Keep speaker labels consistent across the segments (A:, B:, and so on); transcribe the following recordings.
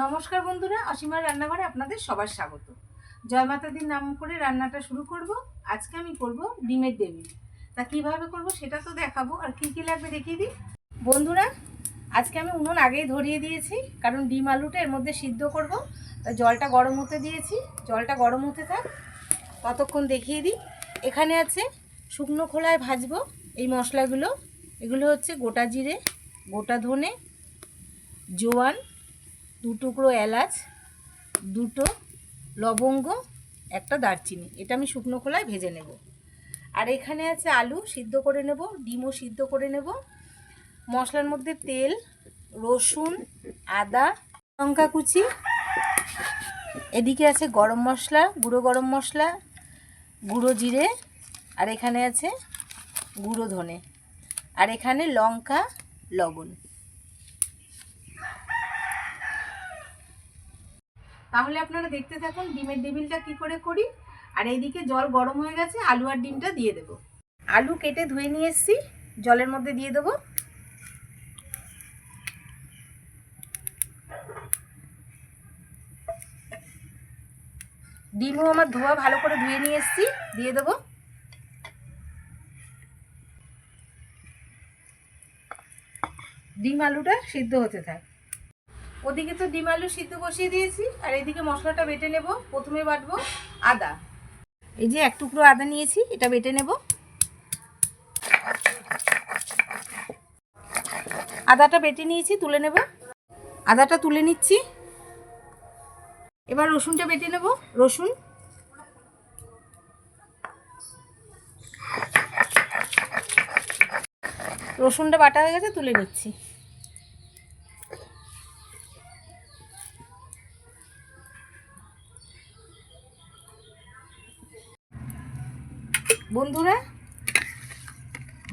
A: নমস্কার বন্ধুরা, অসীমার রান্নাঘরে আপনাদের সবার স্বাগত। জয় মাতাদির নাম করে রান্নাটা শুরু করব। আজকে আমি করব ডিমের টেবিল তা কীভাবে করব সেটা তো দেখাবো, আর কী কী লাগবে দেখিয়ে দিই। বন্ধুরা, আজকে আমি উনুন আগেই ধরিয়ে দিয়েছি, কারণ ডিম আলুটা এর মধ্যে সিদ্ধ করব। তা জলটা গরম হতে দিয়েছি, জলটা গরম হতে থাক, ততক্ষণ দেখিয়ে দিই। এখানে আছে শুকনো খোলায় ভাজবো এই মশলাগুলো। এগুলো হচ্ছে গোটা জিরে, গোটা ধনে, জোয়ান দু টুকরো এলাচ, দুটো লবঙ্গ, একটা দারচিনি। এটা আমি শুকনো খোলায় ভেজে নেব। আর এখানে আছে আলু, সিদ্ধ করে নেব, ডিমও সিদ্ধ করে নেব। মশলার মধ্যে তেল, রসুন, আদা, লঙ্কা কুচি। এদিকে আছে গরম মশলা, গুঁড়ো গরম মশলা, গুঁড়ো জিরে, আর এখানে আছে গুঁড়ো ধনে। আর এখানে লঙ্কা, লবণ। তাহলে আপনারা দেখতে থাকুন, ডিমের টেবিলটা কি করে করি? আর এইদিকে জল গরম হয়ে গেছে, আলু আর ডিমটা দিয়ে দেব। আলু কেটে ধুয়ে নিয়ে এসেছি, জলের মধ্যে দিয়ে দেবো। ডিমও আমার ধোয়া ভালো করে ধুয়ে নিয়ে এসেছি, দিয়ে দেবো। ডিম আলুটা সিদ্ধ হতে থাক। ওদিকে তো ডিম আলু সিদ্ধ বসিয়ে দিয়েছি, আর এদিকে মশলাটা বেটে নেব। প্রথমে বাটবো আদা। এই যে এক টুকরো আদা নিয়েছি, এটা বেটে নেব। আদাটা বেটে নিয়েছি, তুলে নেব। আদাটা তুলে নিচ্ছি। এবার রসুনটা বেটে নেব, রসুন। রসুনটা বাটা হয়ে গেছে, তুলে নিচ্ছি। বন্ধুরা,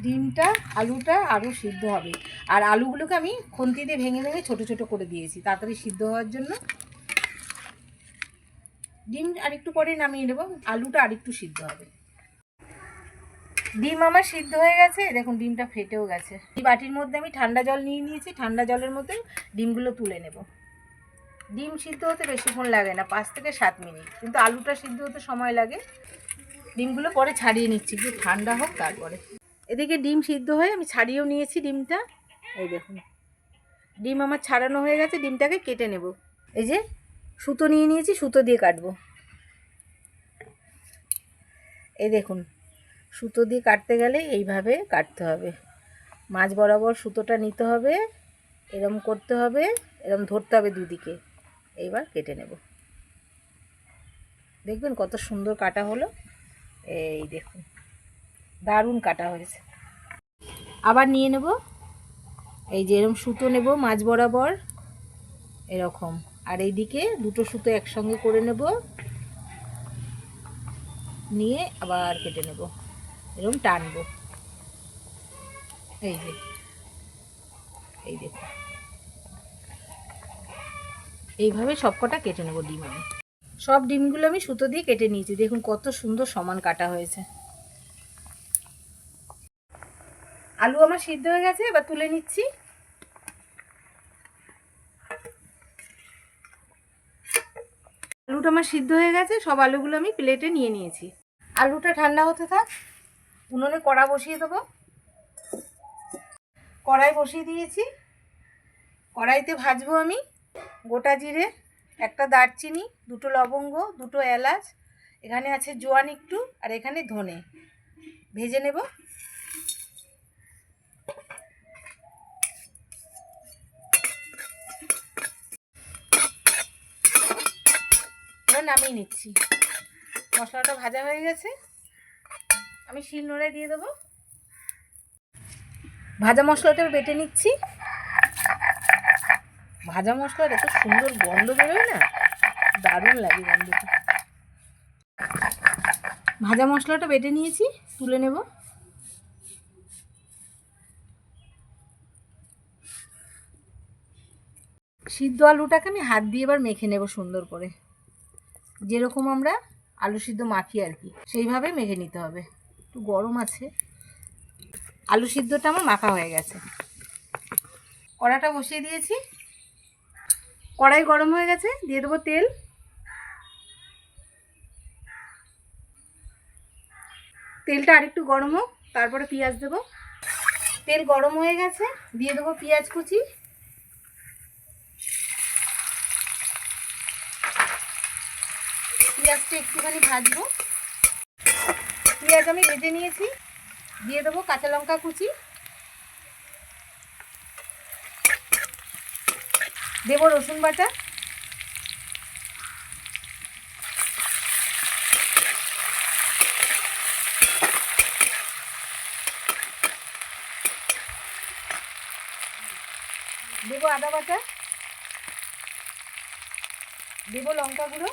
A: ডিমটা, আলুটা আরও সিদ্ধ হবে। আর আলুগুলোকে আমি খুন্তি দিয়ে ভেঙে ভেঙে ছোট ছোট করে দিয়েছি, তাড়াতাড়ি সিদ্ধ হওয়ার জন্য। ডিম আরেকটু পরে নামিয়ে নেব, আলুটা আরেকটু সিদ্ধ হবে। ডিম আমার সিদ্ধ হয়ে গেছে দেখুন ডিমটা ফেটেও গেছে। এই বাটির মধ্যে আমি ঠান্ডা জল নিয়ে নিয়েছি, ঠান্ডা জলের মধ্যে ডিমগুলো তুলে নেব। ডিম সিদ্ধ হতে বেশিক্ষণ লাগে না, পাঁচ থেকে সাত মিনিট, কিন্তু আলুটা সিদ্ধ হতে সময় লাগে। ডিমগুলো পরে ছাড়িয়ে নিচ্ছি, একটু ঠান্ডা হোক তারপরে। এদিকে ডিম সিদ্ধ হয়ে আমি ছাড়িয়েও নিয়েছি ডিমটা। এই দেখুন, ডিম আমার ছাড়ানো হয়ে গেছে, ডিমটাকে কেটে নেব। এই যে সুতো নিয়ে নিয়েছি, সুতো দিয়ে কাটবো। এই দেখুন, সুতো দিয়ে কাটতে গেলে এইভাবে কাটতে হবে। মাছ বরাবর সুতোটা নিতে হবে, এরম করতে হবে, এরম ধরতে হবে দুদিকে। এইবার কেটে নেব। দেখবেন কত সুন্দর কাটা হলো। এই দেখুন, দারুণ কাটা হয়েছে। আবার নিয়ে নেব, এই যে এরকম সুতো নেব মাছ বরাবর, এরকম। আর এইদিকে দুটো সুতো একসঙ্গে করে নেব, নিয়ে আবার কেটে নেব এরকম টানবো। এই যে, এই দেখুন। এইভাবে সবকটা কেটে নেব ডিম আমি। সব ডিমগুলো আমি সুতো দিয়ে কেটে নিয়েছি। দেখুন কত সুন্দর সমান কাটা হয়েছে। আলু আমার সিদ্ধ হয়ে গেছে, এবার তুলে নিচ্ছি। আলুটা আমার সিদ্ধ হয়ে গেছে, সব আলুগুলো আমি প্লেটে নিয়ে নিয়েছি। আলুটা ঠান্ডা হতে থাক, উনুনে কড়া বসিয়ে দেবো। কড়াই বসিয়ে দিয়েছি। কড়াইতে ভাজবো আমি গোটা জিরে। একটা দারচিনি, দুটো লবঙ্গ, দুটো এলাচ, এখানে আছে জোয়ান একটু, আর এখানে ধনে। ভেজে নেব। নামিয়ে নিচ্ছি। মশলাটা ভাজা হয়ে গেছে। আমি শিল নোড়ায় দিয়ে দেবো। ভাজা মশলাটা বেটে নিচ্ছি। ভাজা মশলার এত সুন্দর গন্ধ বেরোয় না? দারুণ লাগে গন্ধটা। ভাজা মশলাটা বেটে নিয়েছি, তুলে নেব। সিদ্ধ আলুটাকে আমি হাত দিয়ে এবার মেখে নেব সুন্দর করে। যেরকম আমরা আলু সিদ্ধ মাখি আর কি, সেইভাবে মেখে নিতে হবে। একটু গরম আছে। আলু সিদ্ধটা আমার মাখা হয়ে গেছে। কড়াটা বসিয়ে দিয়েছি। কড়াই গরম হয়ে গেছে, দিয়ে দেবো তেল। তেলটা আরেকটু গরম হোক, তারপরে পেঁয়াজ দেবো। তেল গরম হয়ে গেছে, দিয়ে দেবো পেঁয়াজ কুচি। পেঁয়াজটা একটুখানি ভাজবো। পেঁয়াজ আমি ভেজে নিয়েছি, দিয়ে দেবো কাঁচা লঙ্কা কুচি। দেবো রসুন বাটা। দেবো আদা বাটা। দেবো লঙ্কা গুঁড়ো।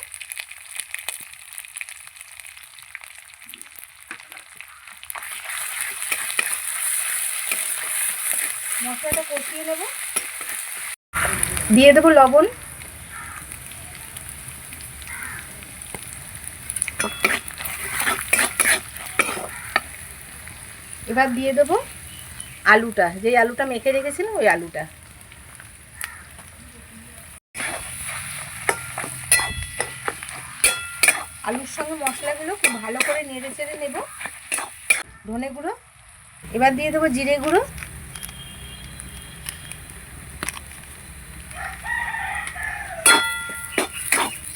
A: মশলাটা কষিয়ে নেব। দিয়ে দেবো লবণ। এবার দিয়ে দেবো আলুটা। যেই আলুটা মেখে রেখেছিলাম, ওই আলুটা। আলুর সঙ্গে মশলাগুলো খুব ভালো করে নেড়ে চেড়ে নেব। ধনে গুঁড়ো। এবার দিয়ে দেবো জিরে গুঁড়ো।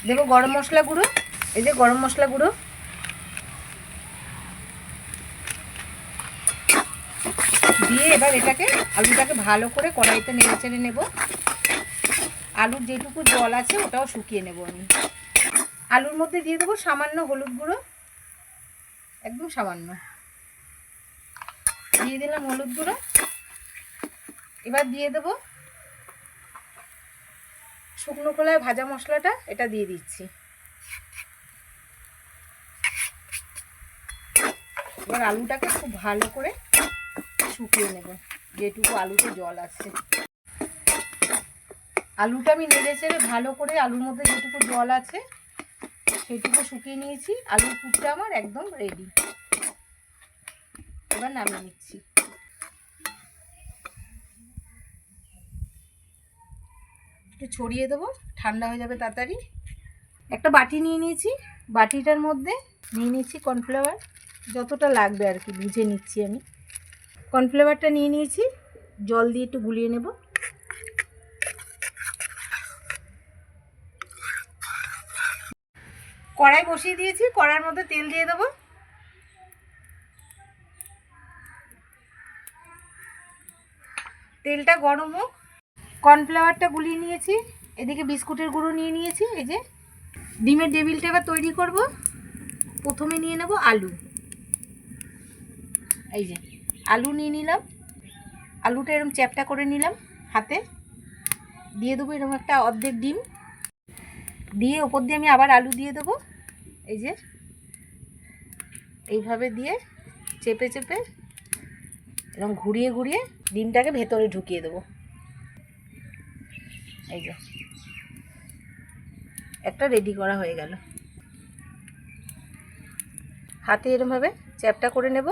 A: দেবো গরম মশলা গুঁড়ো, এই যে গরম মশলা গুঁড়ো। দিয়ে এবার এটাকে, আলুটাকে ভালো করে কড়াইতে নেড়ে চেড়ে নেব। আলুর যেটুকু জল আছে, ওটাও শুকিয়ে নেব আমি। আলুর মধ্যে দিয়ে দেবো সামান্য হলুদ গুঁড়ো, একদম সামান্য। দিয়ে দিলাম হলুদ গুঁড়ো। এবার দিয়ে দেবো শুকনো খোলায় ভাজা মশলাটা এটা দিয়ে দিচ্ছি। এবার আলুটাকে খুব ভালো করে শুকিয়ে নেব, যেটুকু আলুতে জল আছে। আলুটা আমি নেড়ে চেড়ে ভালো করে আলুর মধ্যে যেটুকু জল আছে, সেটুকু শুকিয়ে নিয়েছি। আলুর পুরটা আমার একদম রেডি এবার নামিয়ে নিচ্ছি। একটু ছড়িয়ে দেবো, ঠান্ডা হয়ে যাবে তাড়াতাড়ি। একটা বাটি নিয়ে নিয়েছি, বাটিটার মধ্যে নিয়ে নিচ্ছি কর্নফ্লাওয়ার। যতটা লাগবে আর কি, বুঝে নিচ্ছি আমি। কর্নফ্লাওয়ারটা নিয়ে নিয়েছি, জল দিয়ে একটু গুলিয়ে নেব। কড়াই বসিয়ে দিয়েছি, কড়ার মধ্যে তেল দিয়ে দেবো। তেলটা গরম হোক কর্নফ্লাওয়ারটা গুলিয়ে নিয়েছি, এদিকে বিস্কুটের গুঁড়ো নিয়ে নিয়েছি, এই যে ডিমের টেবিলটা এবার তৈরি করব। প্রথমে নিয়ে নেব আলু। এই যে, আলু নিয়ে নিলাম। আলুটা এরকম চ্যাপটা করে নিলাম হাতে। দিয়ে দেবো এরকম একটা অর্ধেক ডিম। দিয়ে ওপর দিয়ে আমি আবার আলু দিয়ে দেবো। এই যে, এইভাবে দিয়ে চেপে চেপে এরকম ঘুরিয়ে ঘুরিয়ে ডিমটাকে ভেতরে ঢুকিয়ে দেবো। এই যে। একটা রেডি করা হয়ে গেল। হাতে এরমভাবে চ্যাপটা করে নেব।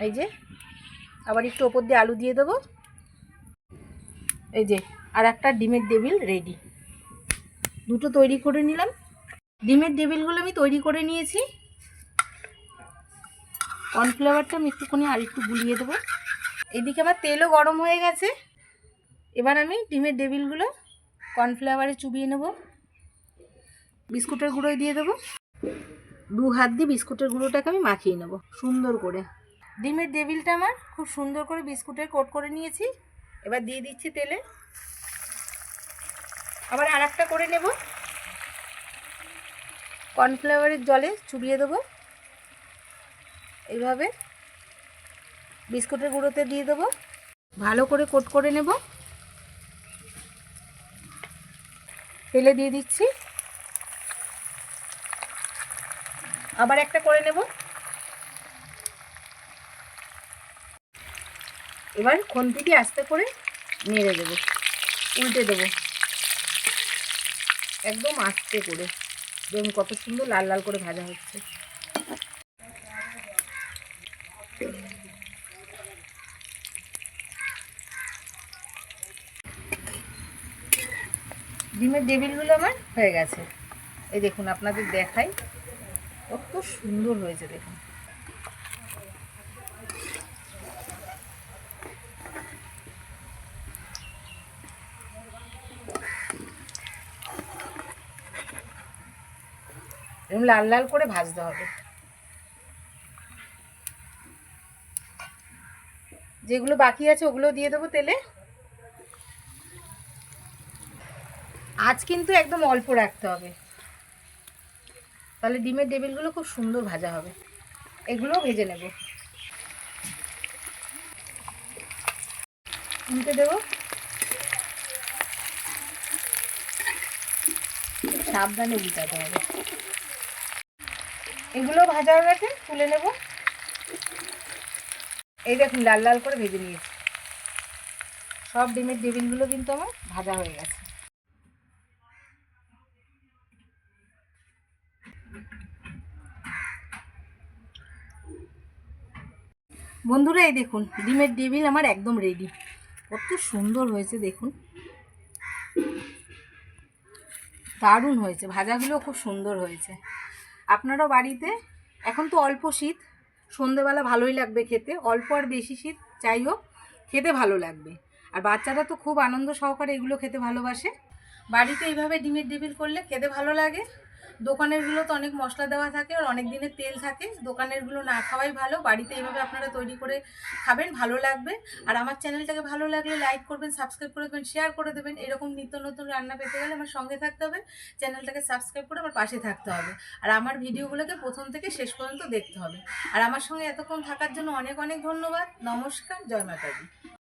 A: এই যে, আবার একটু ওপর দিয়ে আলু দিয়ে দেবো। এই যে, আর একটা ডিমের টেবিল রেডি দুটো তৈরি করে নিলাম। ডিমের টেবিলগুলো আমি তৈরি করে নিয়েছি। কর্নফ্লাওয়ারটা আমি একটুখানি আর একটু গুলিয়ে দেবো। এদিকে আমার তেলও গরম হয়ে গেছে। এবার আমি ডিমের ডেবিলগুলো কর্নফ্লাওয়ারে চুবিয়ে নেব। বিস্কুটের গুঁড়োয় দিয়ে দেবো। দু হাত দিয়ে বিস্কুটের গুঁড়োটাকে আমি মাখিয়ে নেব সুন্দর করে। ডিমের ডেবিলটা আমার খুব সুন্দর করে বিস্কুটের কোট করে নিয়েছি। এবার দিয়ে দিচ্ছি তেলে। আবার আর একটা করে নেব। কর্নফ্লাওয়ারের জলে চুবিয়ে দেবো। এইভাবে বিস্কুটের গুঁড়োতে দিয়ে দেবো। ভালো করে কোট করে নেব। তেলে দিয়ে দিচ্ছি। আবার একটা করে নেব। এবার খুন্তি দিয়ে আস্তে করে নেড়ে দেবো, উল্টে দেবো। একদম আস্তে করে। দেখুন কত সুন্দর লাল লাল করে ভাজা হচ্ছে। ডিমের ডেবিলগুলো আমার হয়ে গেছে। এই দেখুন, আপনাদের দেখাই। কত সুন্দর হয়েছে, দেখুন। এরকম লাল লাল করে ভাজতে হবে। যেগুলো বাকি আছে, ওগুলো দিয়ে দেবো তেলে। আজ কিন্তু একদম অল্প রাখতে হবে। তাহলে ডিমের টেবিলগুলো খুব সুন্দর ভাজা হবে। এগুলোও ভেজে নেব। উল্টে দেবো। সাবধানে উল্টাতে হবে। এগুলো ভাজা হয়ে গেছে, তুলে নেব। এই দেখুন, লাল লাল করে ভেজে নিয়েছি। সব ডিমের টেবিলগুলো কিন্তু আমার ভাজা হয়ে গেছে। বন্ধুরা, এই দেখুন, ডিমের টেবিল আমার একদম রেডি কত সুন্দর হয়েছে, দেখুন। দারুণ হয়েছে, ভাজাগুলো খুব সুন্দর হয়েছে। আপনারাও বাড়িতে, এখন তো অল্প শীত, সন্ধেবেলা ভালোই লাগবে খেতে, অল্প আর বেশি শীত, যাই হোক, খেতে ভালো লাগবে। আর বাচ্চারা তো খুব আনন্দ সহকারে এগুলো খেতে ভালোবাসে। বাড়িতে এইভাবে ডিমের টেবিল করলে খেতে ভালো লাগে। দোকানেরগুলো তো অনেক মশলা দেওয়া থাকে আর অনেক দিনের তেল থাকে। দোকানেরগুলো না খাওয়াই ভালো, বাড়িতে এইভাবে আপনারা তৈরি করে খাবেন, ভালো লাগবে। আর আমার চ্যানেলটাকে ভালো লাগলে লাইক করবেন, সাবস্ক্রাইব করে দেবেন শেয়ার করে দেবেন। এরকম নিত্য নতুন রান্না পেতে গেলে আমার সঙ্গে থাকতে হবে। চ্যানেলটাকে সাবস্ক্রাইব করে আমার পাশে থাকতে হবে। আর আমার ভিডিওগুলোকে প্রথম থেকে শেষ পর্যন্ত দেখতে হবে। আর আমার সঙ্গে এতক্ষণ থাকার জন্য অনেক অনেক ধন্যবাদ। নমস্কার, জয় মাতাদি